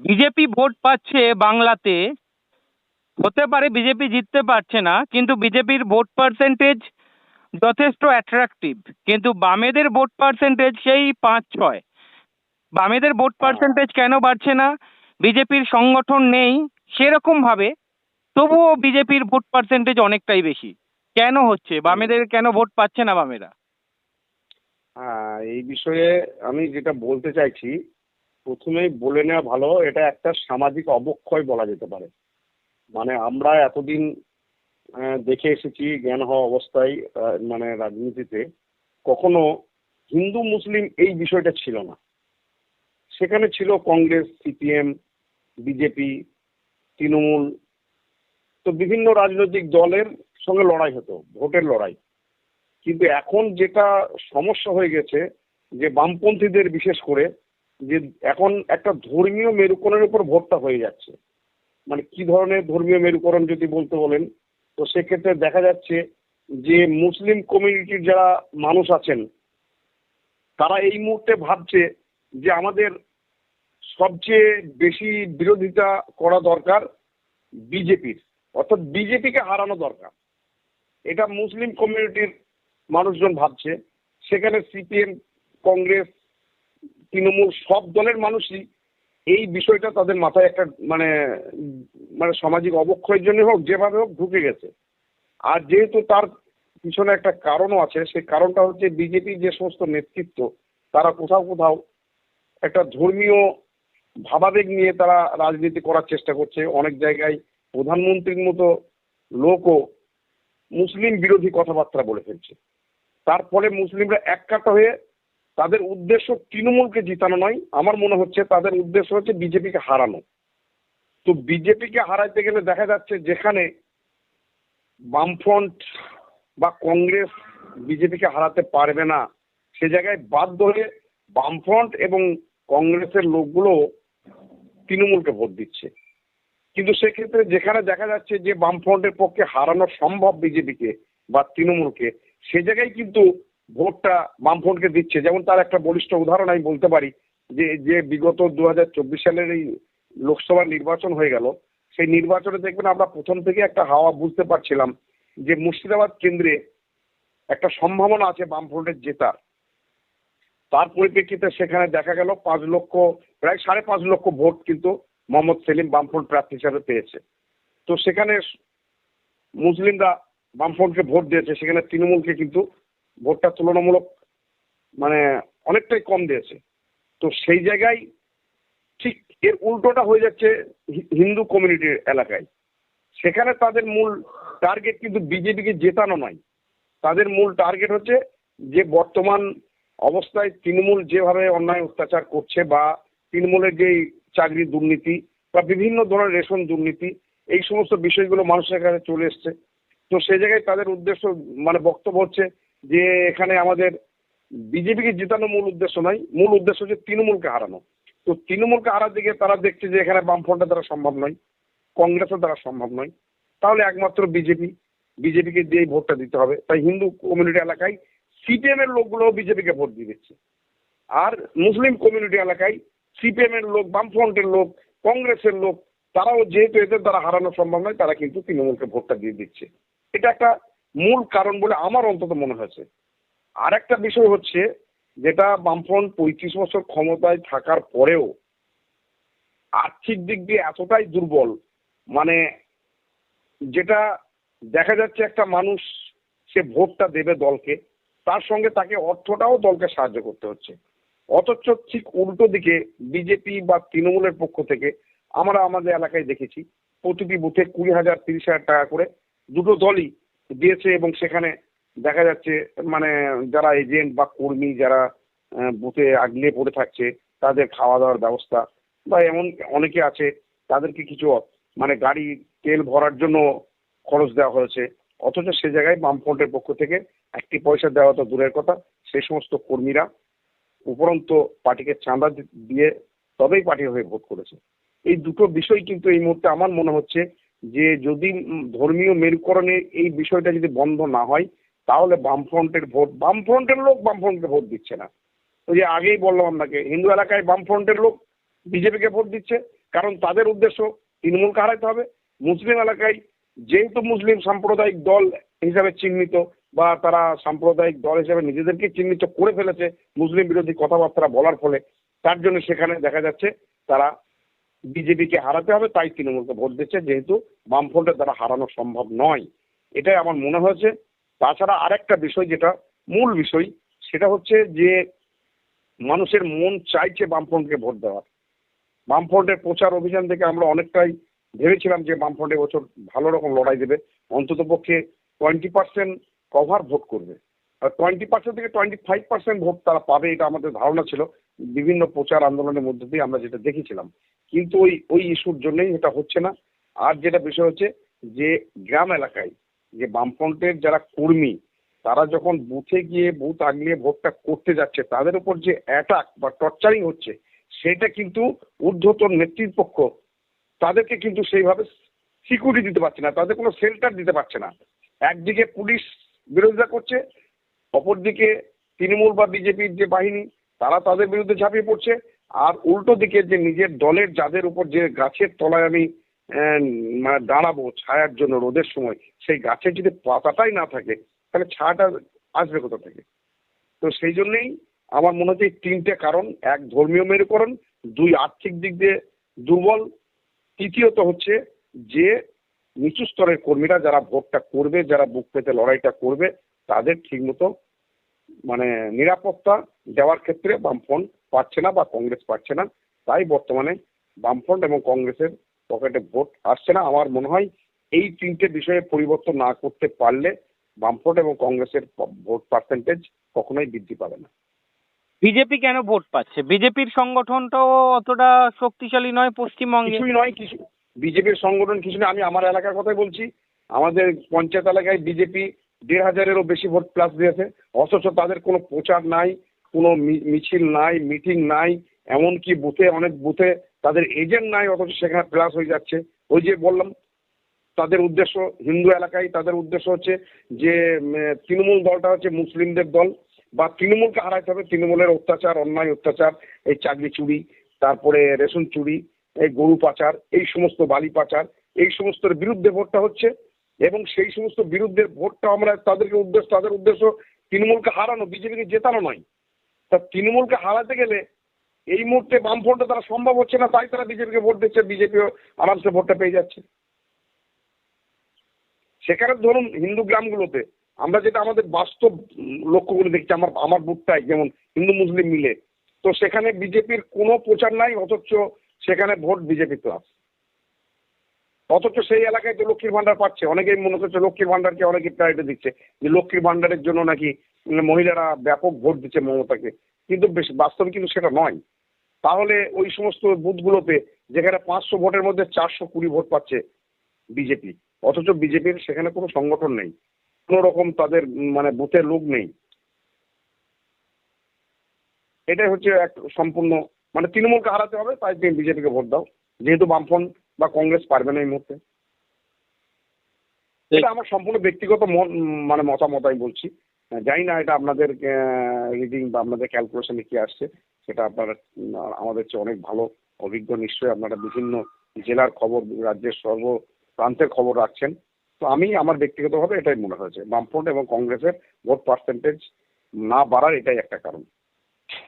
BJP vote পাচ্ছে বাংলাতে। হতে পারে বিজেপি জিততে পারছে না, কিন্তু বিজেপির ভোট পার্সেন্টেজ যথেষ্ট অ্যাট্রাকটিভ কিন্তু বামেদের ভোট পার্সেন্টেজ সেই পাঁচ ছয়। বামেদের ভোট পার্সেন্টেজ কেন বাড়ছে না? বিজেপির সংগঠন নেই, সেরকম ভাবে। তবুও বিজেপির ভোট পার্সেন্টেজ অনেকটাই বেশি। কেন হচ্ছে? বামেদের কেন ভোট পাচ্ছে না বামেরা? হ্যাঁ এই বিষয়ে আমি যেটা বলতে চাইছি প্রথমেই বলে নেওয়া ভালো, এটা একটা সামাজিক অবক্ষয় বলা যেতে পারে। মানে আমরা এতদিন দেখে এসেছি জ্ঞান হওয়া অবস্থায় মানে রাজনীতিতে, কখনো হিন্দু মুসলিম এই বিষয়টা ছিল না। সেখানে ছিল কংগ্রেস, সিপিএম, বিজেপি, তৃণমূল। তো বিভিন্ন রাজনৈতিক দলের সঙ্গে লড়াই হতো, ভোটের লড়াই। কিন্তু এখন যেটা সমস্যা হয়ে গেছে, যে বামপন্থীদের বিশেষ করে যে এখন একটা ধর্মীয় মেরুকরণের উপর ভোটটা হয়ে যাচ্ছে। মানে কি ধরনের ধর্মীয় মেরুকরণ যদি বলতে বলেন, তো সেক্ষেত্রে দেখা যাচ্ছে যে মুসলিম কমিউনিটির যারা মানুষ আছেন, তারা এই মুহূর্তে ভাবছে যে আমাদের সবচেয়ে বেশি বিরোধিতা করা দরকার বিজেপির, অর্থাৎ বিজেপিকে হারানো দরকার। এটা মুসলিম কমিউনিটির মানুষজন ভাবছে। সেখানে সিপিএম, কংগ্রেস তৃণমূল সব দলের মানুষই এই বিষয়টা তাদের মাথায় একটা মানে মানে সামাজিক অবক্ষয়ের জন্য হোক, যেভাবে হোক ঢুকে গেছে। আর যেহেতু তার পিছনে একটা কারণও আছে, সেই কারণটা হচ্ছে বিজেপির যে সমস্ত নেতৃত্ব, তারা কোথাও কোথাও একটা ধর্মীয় ভাবাবেগ নিয়ে তারা রাজনীতি করার চেষ্টা করছে। অনেক জায়গায় প্রধানমন্ত্রীর মতো লোকও মুসলিম বিরোধী কথাবার্তা বলে ফেলছে। তার ফলে মুসলিমরা এককাটা হয়ে তাদের উদ্দেশ্য তৃণমূলকে জিতানো নয়। আমার মনে হচ্ছে তাদের উদ্দেশ্য হচ্ছে বিজেপিকে হারানো। তো বিজেপিকে হারাইতে গেলে দেখা যাচ্ছে যেখানে বামফ্রন্ট বা কংগ্রেস বিজেপিকে হারাতে পারবে না, সে জায়গায় বাধ্য হয়ে বামফ্রন্ট এবং কংগ্রেসের লোকগুলো তৃণমূলকে ভোট দিচ্ছে। কিন্তু সেক্ষেত্রে যেখানে দেখা যাচ্ছে যে বামফ্রন্টের পক্ষে হারানো সম্ভব বিজেপিকে বা তৃণমূলকে, সে জায়গায় কিন্তু ভোটটা বামফ্রন্টকে দিচ্ছে। যেমন তার একটা বলিষ্ঠ উদাহরণ আমি বলতে পারি যে যে বিগত দু হাজার চব্বিশ সালের এই লোকসভা নির্বাচন হয়ে গেল, সেই নির্বাচনে দেখবেন আমরা প্রথম থেকে একটা হাওয়া বুঝতে পারছিলাম যে মুর্শিদাবাদ কেন্দ্রে একটা সম্ভাবনা আছে বামফ্রন্টের জেতার। তার পরিপ্রেক্ষিতে সেখানে দেখা গেল পাঁচ লক্ষ, প্রায় সাড়ে পাঁচ লক্ষ ভোট কিন্তু মোহাম্মদ সেলিম বামফ্রন্ট প্রার্থী হিসাবে পেয়েছে। তো সেখানে মুসলিমরা বামফ্রন্টকে ভোট দিয়েছে, সেখানে তৃণমূলকে কিন্তু ভোটটা তুলনামূলক মানে অনেকটাই কম দিয়েছে। তো সেই জায়গায় ঠিক এর উল্টোটা হয়ে যাচ্ছে হিন্দু কমিউনিটির এলাকায়। সেখানে তাদের মূল টার্গেট কিন্তু বিজেপিকে জেতানো নয়। তাদের মূল টার্গেট হচ্ছে যে বর্তমান অবস্থায় তৃণমূল যেভাবে অন্যায় অত্যাচার করছে বা তৃণমূলের যেই চাকরির দুর্নীতি বা বিভিন্ন ধরনের রেশন দুর্নীতি, এই সমস্ত বিষয়গুলো মানুষের কাছে চলে এসছে। তো সেই জায়গায় তাদের উদ্দেশ্য মানে বক্তব্য হচ্ছে যে এখানে আমাদের বিজেপিকে জেতানো মূল উদ্দেশ্য নয়, মূল উদ্দেশ্য হচ্ছে তৃণমূলকে হারানো। তো তৃণমূলকে হারার দিকে তারা দেখছে যে এখানে বামফ্রন্টের দ্বারা সম্ভব নয় কংগ্রেসের দ্বারা সম্ভব নয়। তাহলে একমাত্র বিজেপি, বিজেপিকে দিয়েই ভোটটা দিতে হবে, তাই হিন্দু কমিউনিটি এলাকায় সিপিএম এর লোকগুলো বিজেপিকে ভোট দিয়ে দিচ্ছে। আর মুসলিম কমিউনিটি এলাকায় সিপিএম এর লোক, বামফ্রন্টের লোক, কংগ্রেসের লোক, তারাও যেহেতু এদের দ্বারা হারানো সম্ভব নয়, তারা কিন্তু তৃণমূলকে ভোটটা দিয়ে দিচ্ছে। এটা একটা মূল কারণ বলে আমার অন্তত মনে হয়েছে। আর একটা বিষয় হচ্ছে যেটা বামফ্রন্ট পঁয়ত্রিশ বছর ক্ষমতায় থাকার পরেও আর্থিক দিক দিয়ে এতটাই দুর্বল মানে যেটা দেখা যাচ্ছে একটা মানুষ সে ভোটটা দেবে দলকে, তার সঙ্গে তাকে অর্থটাও দলকে সাহায্য করতে হচ্ছে। অথচ ঠিক উল্টো দিকে বিজেপি বা তৃণমূলের পক্ষ থেকে আমরা আমাদের এলাকায় দেখেছি, প্রতিটি বুথে কুড়ি হাজার, তিরিশ হাজার টাকা করে দুটো দলই দিয়েছে এবং সেখানে দেখা যাচ্ছে মানে যারা এজেন্ট বা কর্মী যারা বুথে আগলে পড়ে থাকছে, তাদের খাওয়া দাওয়ার ব্যবস্থা বা এমন অনেকে আছে, তাদেরকে কিছু মানে গাড়ি, তেল ভরার জন্য খরচ দেওয়া হয়েছে। অথচ সে জায়গায় বামফ্রন্টের পক্ষ থেকে একটি পয়সা দেওয়া তো দূরের কথা সেই সমস্ত কর্মীরা উপরন্ত পার্টিকে চাঁদা দিয়ে তবেই পার্টি হয়ে ভোট করেছে। এই দুটো বিষয় কিন্তু এই মুহূর্তে আমার মনে হচ্ছে যে যদি ধর্মীয় মেরুকরণে এই বিষয়টা যদি বন্ধ না হয়, তাহলে বামফ্রন্টের ভোট, বামফ্রন্টের লোক বামফ্রন্টকে ভোট দিচ্ছে না। ওই যে আগেই বললাম আপনাকে, হিন্দু এলাকায় বামফ্রন্টের লোক বিজেপিকে ভোট দিচ্ছে, কারণ তাদের উদ্দেশ্য তৃণমূলকে হারাতে হবে। মুসলিম এলাকায় যেহেতু মুসলিম সাম্প্রদায়িক দল হিসাবে চিহ্নিত বা তারা সাম্প্রদায়িক দল হিসাবে নিজেদেরকে চিহ্নিত করে ফেলেছে মুসলিম বিরোধী কথাবার্তা বলার ফলে, তার জন্য সেখানে দেখা যাচ্ছে তারা বিজেপিকে হারাতে হবে, তাই তৃণমূলকে ভোট দিচ্ছে, যেহেতু বামফ্রন্টের দ্বারা হারানো সম্ভব নয়। এটাই আমার মনে হয়েছে। তাছাড়া আরেকটা বিষয় যেটা, মূল বিষয়, সেটা হচ্ছে যে মানুষের মন চাইছে বামফ্রন্টকে ভোট দেওয়ার। বামফ্রন্টের প্রচার অভিযান থেকে আমরা অনেকটাই ভেবেছিলাম যে বামফ্রন্ট বছর ভালো রকম লড়াই দেবে। অন্তত পক্ষে টোয়েন্টি পার্সেন্ট কভার ভোট করবে। আর টোয়েন্টি পার্সেন্ট থেকে টোয়েন্টি ফাইভ পার্সেন্ট ভোট তারা পাবে, এটা আমাদের ধারণা ছিল। বিভিন্ন প্রচার আন্দোলনের মধ্যে দিয়ে আমরা যেটা দেখেছিলাম। কিন্তু ওই ওই ইস্যুর জন্যই এটা হচ্ছে না। আর যেটা বিষয় হচ্ছে যে গ্রাম এলাকায় যে বামফ্রন্টের যারা কর্মী, তারা যখন বুথে গিয়ে বুথ আগলিয়ে ভোটটা করতে যাচ্ছে, তাদের উপর যে অ্যাটাক বা টর্চারিং হচ্ছে, সেটা কিন্তু ঊর্ধ্বতন নেতৃপক্ষ তাদেরকে কিন্তু সেইভাবে সিকিউরিটি দিতে পারছে না, তাদের কোনো শেল্টার দিতে পারছে না। একদিকে পুলিশ বিরোধিতা করছে, অপরদিকে তৃণমূল বা বিজেপির যে বাহিনী, তারা তাদের বিরুদ্ধে ঝাঁপিয়ে পড়ছে। আর উল্টো দিকে যে নিজের দলের যাদের উপর যে গাছের তলায় আমি মানে দাঁড়াবো ছায়ার জন্য রোদের সময়, সেই গাছের যদি পাতাটাই না থাকে, তাহলে ছায়াটা আসবে কোথা থেকে? তো সেই জন্যেই আমার মনে হচ্ছে তিনটে কারণ, এক ধর্মীয় মেরুকরণ, দুই আর্থিক দিক দিয়ে দুর্বল, তৃতীয়ত হচ্ছে যে নিচু স্তরের কর্মীরা যারা ভোটটা করবে, যারা বুক পেতে লড়াইটা করবে, তাদের ঠিকমতো মানে নিরাপত্তা দেওয়ার ক্ষেত্রে বামফ্রন্ট পাচ্ছে না বা কংগ্রেস পাচ্ছে না তাই বর্তমানে বামফ্রন্ট এবং কংগ্রেসের পকেটে ভোট আসছে না। আমার মনে হয় এই তিনটে বিষয়ে পরিবর্তন না করতে পারলে বামফ্রন্ট এবং কংগ্রেসের ভোট পার্সেন্টেজ কখনোই বৃদ্ধি পাবে না। বিজেপি কেন ভোট পাচ্ছে? বিজেপির সংগঠনটাও অতটা শক্তিশালী নয় পশ্চিমবঙ্গে কিছুই নয় কিছু বিজেপির সংগঠন কিছু না আমি আমার এলাকার কথাই বলছি। আমাদের পঞ্চায়েত এলাকায় বিজেপি দেড় হাজারেরও বেশি ভোট প্লাস দিয়েছে। অথচ তাদের কোনো প্রচার নাই। কোনো মিছিল নাই মিটিং নাই, এমনকি বুথে অনেক বুথে তাদের এজেন্ট নাই, অথচ সেখানে প্লাস হয়ে যাচ্ছে। ওই যে বললাম, তাদের উদ্দেশ্য হিন্দু এলাকায় তাদের উদ্দেশ্য হচ্ছে যে তৃণমূল দলটা হচ্ছে মুসলিমদের দল। বা তৃণমূলকে হারাইতে হবে। তৃণমূলের অত্যাচার, অন্যায় অত্যাচার, এই চাকরি চুরি, তারপরে রেশন চুরি, এই গরু পাচার, এই সমস্ত বালি পাচার, এই সমস্তর বিরুদ্ধে ভোটটা হচ্ছে। এবং সেই সমস্ত বিরুদ্ধে ভোটটা আমরা তাদেরকে উদ্দেশ্য, তাদের উদ্দেশ্য তৃণমূলকে হারানো, বিজেপিকে জেতানো নয়। তা তৃণমূলকে হারাতে গেলে এই মুহূর্তে বামফ্রন্টে তারা সম্ভব হচ্ছে না তাই তারা বিজেপিকে ভোট দিচ্ছে বিজেপিও আরামসে ভোটটা পেয়ে যাচ্ছে। সেখানে ধরুন হিন্দু গ্রামগুলোতে আমরা যেটা আমাদের বাস্তব উম, লক্ষ্য দেখছি আমার আমার বুথটাই যেমন হিন্দু মুসলিম মিলে তো সেখানে বিজেপির কোনো প্রচার নাই অথচ সেখানে ভোট বিজেপি প্লাস অথচ সেই এলাকায় তো লক্ষ্মীর ভান্ডার পাচ্ছে অনেকেই মনে করছে লক্ষ্মীর ভান্ডারকে অনেকে প্রায়োরিটি দিচ্ছে যে লক্ষ্মীর ভান্ডারের জন্য নাকি মহিলারা ব্যাপক ভোট দিচ্ছে মমতাকে। কিন্তু বেশ বাস্তবে কিন্তু সেটা নয়। তাহলে ওই সমস্ত বুথগুলোতে যেখানে পাঁচশো ভোটের মধ্যে চারশো কুড়ি ভোট পাচ্ছে বিজেপি অথচ বিজেপির সেখানে কোনো সংগঠন নেই। কোনো রকম তাদের মানে বুথের লোক নেই। এটাই হচ্ছে এক সম্পূর্ণ মানে তৃণমূলকে হারাতে হবে তাই তুমি বিজেপিকে ভোট দাও। যেহেতু বামফ্রন্ট বা কংগ্রেস পারবে না এই মুহূর্তে। এটা আমার সম্পূর্ণ ব্যক্তিগত মন মানে মতামত আমি বলছি। জানি না এটা আপনাদের রিডিং বা আপনাদের ক্যালকুলেশনে কি আসছে। সেটা আপনারা আমাদের চেয়ে অনেক ভালো, অভিজ্ঞ নিশ্চয়ই আপনারা বিভিন্ন জেলার খবর, রাজ্যের সর্ব প্রান্তের খবর রাখছেন। তো আমি আমার ব্যক্তিগতভাবে এটাই মনে হয়েছে, বামফ্রন্ট এবং কংগ্রেসের ভোট পার্সেন্টেজ না বাড়ার এটাই একটা কারণ।